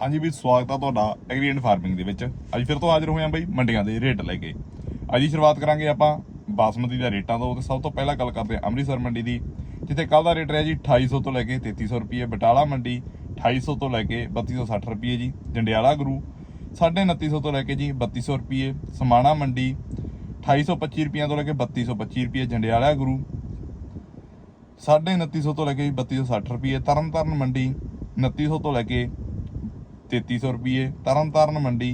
ਹਾਂਜੀ ਵੀ ਸਵਾਗਤ ਆ ਤੁਹਾਡਾ ਐਗਰੀਐਂਟ ਫਾਰਮਿੰਗ ਦੇ ਵਿੱਚ। ਅੱਜ ਫਿਰ ਤੋਂ ਹਾਜ਼ਰ ਹੋਏ ਆ ਬਈ ਮੰਡੀਆਂ ਦੇ ਰੇਟ ਲੈ ਕੇ। ਅੱਜ ਦੀ ਸ਼ੁਰੂਆਤ ਕਰਾਂਗੇ ਆਪਾਂ ਬਾਸਮਤੀ ਦੇ ਰੇਟਾਂ ਤੋਂ ਤੇ ਸਭ ਤੋਂ ਪਹਿਲਾਂ ਗੱਲ ਕਰਦੇ ਆ ਅੰਮ੍ਰਿਤਸਰ ਮੰਡੀ ਦੀ, ਜਿੱਥੇ ਕੱਲ ਦਾ ਰੇਟ ਰਿਹਾ ਜੀ 2800 ਤੋਂ ਲੈ ਕੇ 3300 ਰੁਪਏ। ਬਟਾਲਾ ਮੰਡੀ 2800 ਤੋਂ ਲੈ ਕੇ 3260 ਰੁਪਏ ਜੀ। ਜੰਡਿਆਲਾ ਗੁਰੂ 2950 ਤੋਂ ਲੈ ਕੇ ਜੀ 3200 ਰੁਪਏ। ਸਮਾਣਾ ਮੰਡੀ 2825 ਰੁਪਏ ਤੋਂ ਲੈ ਕੇ 3225 ਰੁਪਏ। ਜੰਡਿਆਲਾ ਗੁਰੂ 2950 ਤੋਂ ਲੈ ਕੇ 3260 ਰੁਪਏ। ਤਰਨਤਾਰਨ ਮੰਡੀ 2900 ਤੋਂ ਲੈ ਕੇ 3300 ਰੁਪਏ ਤਰਨਤਾਰਨ ਮੰਡੀ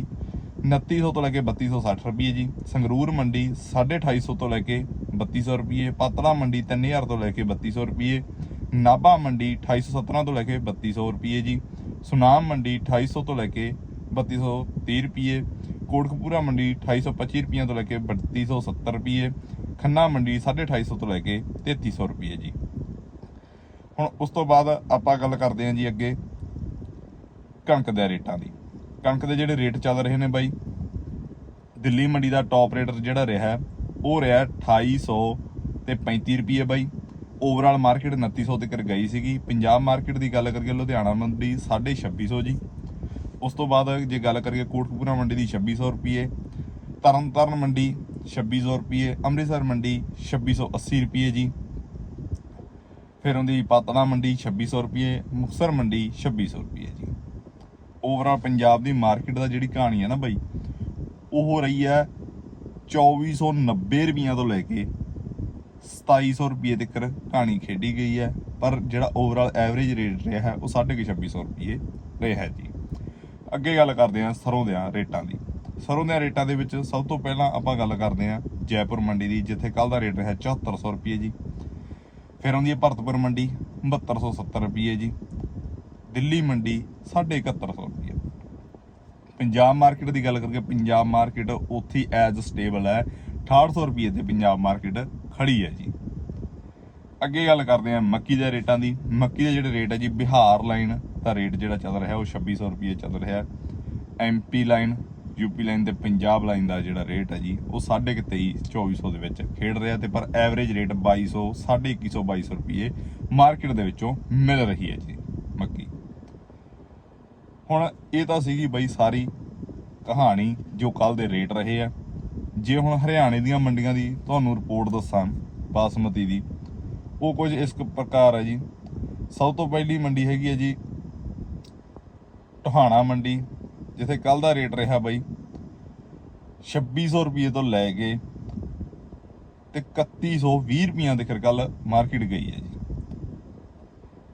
2900 ਤੋਂ ਲੈ ਕੇ 3260 ਰੁਪਏ ਜੀ, ਸੰਗਰੂਰ ਮੰਡੀ 2850 ਤੋਂ ਲੈ ਕੇ 3200 ਰੁਪਏ ਪਾਤੜਾ ਮੰਡੀ 3000 ਤੋਂ ਲੈ ਕੇ 3200 ਰੁਪਏ ਨਾਭਾ ਮੰਡੀ 2817 ਤੋਂ ਲੈ ਕੇ 3200 ਰੁਪਏ ਜੀ, ਸੁਨਾਮ ਮੰਡੀ 2800 ਤੋਂ ਲੈ ਕੇ 3230 ਰੁਪਏ ਕੋਟਕਪੂਰਾ ਮੰਡੀ 2825 ਰੁਪਏ ਤੋਂ ਲੈ ਕੇ 3270 ਰੁਪਏ ਖੰਨਾ ਮੰਡੀ 2850 ਤੋਂ ਲੈ ਕੇ 3300 ਰੁਪਏ ਜੀ। ਹੁਣ ਉਸ ਤੋਂ ਬਾਅਦ ਆਪਾਂ ਗੱਲ ਕਰਦੇ ਹਾਂ ਜੀ ਅੱਗੇ। ਕਣਕ ਦੇ ਰੇਟਾਂ ਦੀ। ਕਣਕ ਦੇ ਜਿਹੜੇ ਰੇਟ ਚੱਲ ਰਹੇ ਨੇ ਬਾਈ, ਦਿੱਲੀ ਮੰਡੀ ਦਾ ਟੌਪ ਰੇਟ ਜਿਹੜਾ ਰਿਹਾ, ਉਹ ਰਿਹਾ 2800 ਤੇ 35 ਰੁਪਏ ਬਾਈ। ਓਵਰਆਲ ਮਾਰਕੀਟ 2900 ਤੱਕ ਗਈ ਸੀਗੀ। ਪੰਜਾਬ ਮਾਰਕੀਟ ਦੀ ਗੱਲ ਕਰੀਏ, ਲੁਧਿਆਣਾ ਮੰਡੀ 2650 ਜੀ। ਉਸ ਤੋਂ ਬਾਅਦ ਜੇ ਗੱਲ ਕਰੀਏ, ਕੋਟਕਪੂਰਾ ਮੰਡੀ ਦੀ 2600 ਰੁਪਏ, ਤਰਨਤਾਰਨ ਮੰਡੀ 2600 ਰੁਪਏ, ਅੰਮ੍ਰਿਤਸਰ ਮੰਡੀ 2680 ਰੁਪਏ ਜੀ। ਫਿਰ ਉਹਦੀ ਪਾਤਲਾ ਮੰਡੀ 2600 ਰੁਪਏ ਮੁਕਸਰ ਮੰਡੀ 2600 ਰੁਪਏ ਜੀ। ਓਵਰਆਲ ਪੰਜਾਬ ਦੀ ਮਾਰਕੀਟ ਦਾ ਜਿਹੜੀ ਕਹਾਣੀ ਹੈ ਨਾ ਬਾਈ, ਉਹ ਰਹੀ ਹੈ 2490 ਰੁਪਈਆਂ ਤੋਂ ਲੈ ਕੇ 2700 ਰੁਪਏ ਤੱਕ ਕਹਾਣੀ ਖੇਡੀ ਗਈ ਹੈ, ਪਰ ਜਿਹੜਾ ਓਵਰਆਲ ਐਵਰੇਜ ਰੇਟ ਰਿਹਾ ਹੈ, ਉਹ 2650 ਰੁਪਏ ਰਿਹਾ ਹੈ ਜੀ। ਅੱਗੇ ਗੱਲ ਕਰਦੇ ਹਾਂ ਸਰੋਂ ਦੇ ਰੇਟਾਂ ਦੀ। ਸਰੋਂ ਦੇ ਰੇਟਾਂ ਦੇ ਵਿੱਚ ਸਭ ਤੋਂ ਪਹਿਲਾਂ ਆਪਾਂ ਗੱਲ ਕਰਦੇ ਹਾਂ ਜੈਪੁਰ ਮੰਡੀ ਦੀ, ਜਿੱਥੇ ਕੱਲ ਦਾ ਰੇਟ ਰਿਹਾ 7400 ਰੁਪਏ ਜੀ। ਫਿਰ ਆਉਂਦੀ ਹੈ ਭਰਤਪੁਰ ਮੰਡੀ 7270 ਰੁਪਏ ਜੀ। ਦਿੱਲੀ ਮੰਡੀ 7150 ਰੁਪਏ ਪੰਜਾਬ ਮਾਰਕੀਟ ਦੀ ਗੱਲ ਕਰੀਏ ਪੰਜਾਬ ਮਾਰਕੀਟ ਉੱਥੇ ਐਜ਼ ਸਟੇਬਲ ਹੈ। 6800 ਰੁਪਏ ਤੇ ਪੰਜਾਬ ਮਾਰਕੀਟ ਖੜੀ ਹੈ ਜੀ। ਅੱਗੇ ਗੱਲ ਕਰਦੇ ਹਾਂ ਮੱਕੀ ਦੇ ਰੇਟਾਂ ਦੀ। ਮੱਕੀ ਦੇ ਜਿਹੜੇ ਰੇਟ ਹੈ ਜੀ, ਬਿਹਾਰ ਲਾਈਨ ਦਾ ਰੇਟ ਜਿਹੜਾ ਚੱਲ ਰਿਹਾ, ਉਹ 2600 ਰੁਪਏ ਚੱਲ ਰਿਹਾ ਹੈ। ਐਮਪੀ ਲਾਈਨ ਯੂਪੀ ਲਾਈਨ ਤੇ ਪੰਜਾਬ ਲਾਈਨ ਦਾ ਜਿਹੜਾ ਰੇਟ ਹੈ ਜੀ, ਉਹ 23 2400 ਦੇ ਵਿੱਚ ਖੇਡ ਰਿਹਾ ਤੇ ਪਰ ਐਵਰੇਜ ਰੇਟ 2200 2100 2200 ਰੁਪਏ ਮਾਰਕੀਟ ਦੇ ਵਿੱਚੋਂ ਮਿਲ ਰਹੀ ਹੈ ਜੀ ਮੱਕੀ। ਹੁਣ ਇਹ ਤਾਂ ਸੀਗੀ ਬਈ ਸਾਰੀ ਕਹਾਣੀ ਜੋ ਕੱਲ ਦੇ ਰੇਟ ਰਹੇ ਆ। ਜੇ ਹੁਣ ਹਰਿਆਣੇ ਦੀਆਂ ਮੰਡੀਆਂ ਦੀ ਤੁਹਾਨੂੰ ਰਿਪੋਰਟ ਦੱਸਾਂ, ਬਾਸਮਤੀ ਦੀ, ਉਹ ਕੁਝ ਇਸ ਪ੍ਰਕਾਰ ਹੈ ਜੀ। ਸਭ ਤੋਂ ਪਹਿਲੀ ਮੰਡੀ ਹੈਗੀ ਹੈ ਜੀ ਟਹਾਣਾ ਮੰਡੀ, ਜਿੱਥੇ ਕੱਲ ਦਾ ਰੇਟ ਰਿਹਾ ਬਾਈ 2600 ਰੁਪਏ ਤੋਂ ਲੈ ਕੇ ਤੇ 3120 ਰੁਪਈਆਂ ਦੇ ਕੱਲ ਮਾਰਕੀਟ ਗਈ ਹੈ ਜੀ।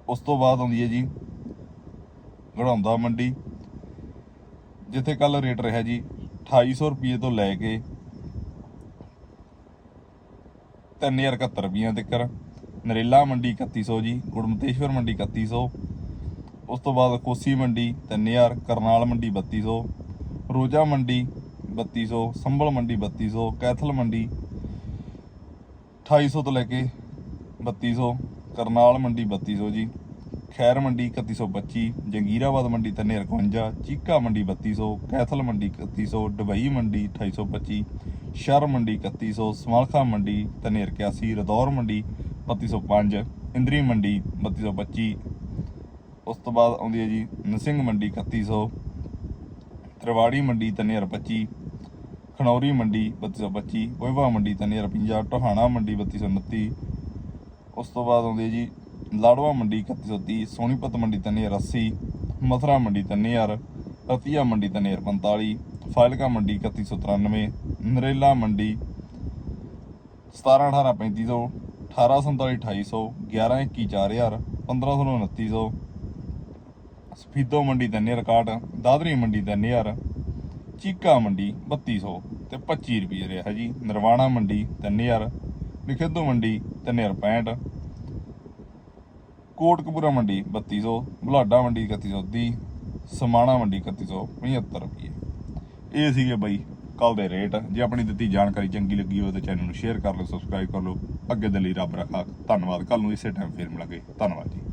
ਉਸ ਤੋਂ ਬਾਅਦ ਆਉਂਦੀ ਹੈ ਜੀ ਘੜਾਉਂਦਾ ਮੰਡੀ। ਜਿੱਥੇ ਕੱਲ ਰੇਟ ਰਿਹਾ ਜੀ 2800 ਰੁਪਏ ਤੋਂ ਲੈ ਕੇ 3071 ਰੁਪਈਆਂ ਤੱਕ। ਨਰੇਲਾ ਮੰਡੀ 3100 ਜੀ ਗੁੜਮਤੇਸ਼ਵਰ ਮੰਡੀ 3100 ਉਸ ਤੋਂ ਬਾਅਦ ਕੋਸੀ ਮੰਡੀ 3000 ਕਰਨਾਲ ਮੰਡੀ 3200 ਰੋਜਾ ਮੰਡੀ 3200 ਸੰਭਲ ਮੰਡੀ 3200 ਕੈਥਲ ਮੰਡੀ 2800 ਤੋਂ ਲੈ ਕੇ 3200 ਕਰਨਾਲ ਮੰਡੀ 3200 ਜੀ। ਖੈਰ ਮੰਡੀ 3125 ਜੰਗੀਰਾਬਾਦ ਮੰਡੀ 351 ਚੀਕਾ ਮੰਡੀ 3200 ਕੈਥਲ ਮੰਡੀ 3100 ਦੁਬਈ ਮੰਡੀ 2825 ਸ਼ਰ ਮੰਡੀ 3100 ਸਮਾਲਖਾ ਮੰਡੀ 381 ਰਦੌਰ ਮੰਡੀ 3205 ਇੰਦਰੀ ਮੰਡੀ 3225 ਉਸ ਤੋਂ ਬਾਅਦ ਆਉਂਦੀ ਹੈ ਜੀ ਨਸਿੰਗ ਮੰਡੀ 3100 ਤਰਵਾੜੀ ਮੰਡੀ 3025 ਖਨੌਰੀ ਮੰਡੀ 3225 ਕੋਇਵਾ ਮੰਡੀ 3050 ਟੋਹਾਣਾ ਮੰਡੀ 3229 ਉਸ ਤੋਂ ਬਾਅਦ ਆਉਂਦੀ ਹੈ ਜੀ ਲਾੜਵਾ ਮੰਡੀ 3130 ਸੋਨੀਪਤ ਮੰਡੀ 3080 ਮਥਰਾ ਮੰਡੀ 3000 ਰਤੀਆ ਮੰਡੀ 3045 ਫਾਇਲਕਾ ਮੰਡੀ 3193 ਨਰੇਲਾ ਮੰਡੀ 17 18 3500 18 47 2800 11 21 4000 1500 2900 ਸਫੀਦੋ ਮੰਡੀ 3061 ਦਾਦਰੀ ਮੰਡੀ 3000 ਚੀਕਾ ਮੰਡੀ 3200 ਤੇ 25 ਰੁਪਏ ਰਿਹਾ ਜੀ, ਨਰਵਾਣਾ ਮੰਡੀ 3000 ਨਿਖੇਧੋ ਮੰਡੀ 3065 ਕੋਟਕਪੂਰਾ ਮੰਡੀ 3200 ਬੁਲਾਡਾ ਮੰਡੀ 3130 ਸਮਾਣਾ ਮੰਡੀ 3175 ਰੁਪਏ। ਇਹ ਸੀਗੇ ਬਾਈ ਕੱਲ ਦੇ ਰੇਟ। ਜੇ ਆਪਣੀ ਦਿੱਤੀ ਜਾਣਕਾਰੀ ਚੰਗੀ ਲੱਗੀ ਹੋਵੇ ਤਾਂ ਚੈਨਲ ਨੂੰ ਸ਼ੇਅਰ ਕਰ ਲਓ, ਸਬਸਕ੍ਰਾਈਬ ਕਰ ਲਓ। ਅੱਗੇ ਦੇ ਲਈ ਰੱਬ ਰੱਖਾ, ਧੰਨਵਾਦ। ਕੱਲ ਨੂੰ ਇਸੇ ਟਾਈਮ ਫੇਰ ਮਿਲਾਂਗੇ। ਧੰਨਵਾਦ ਜੀ।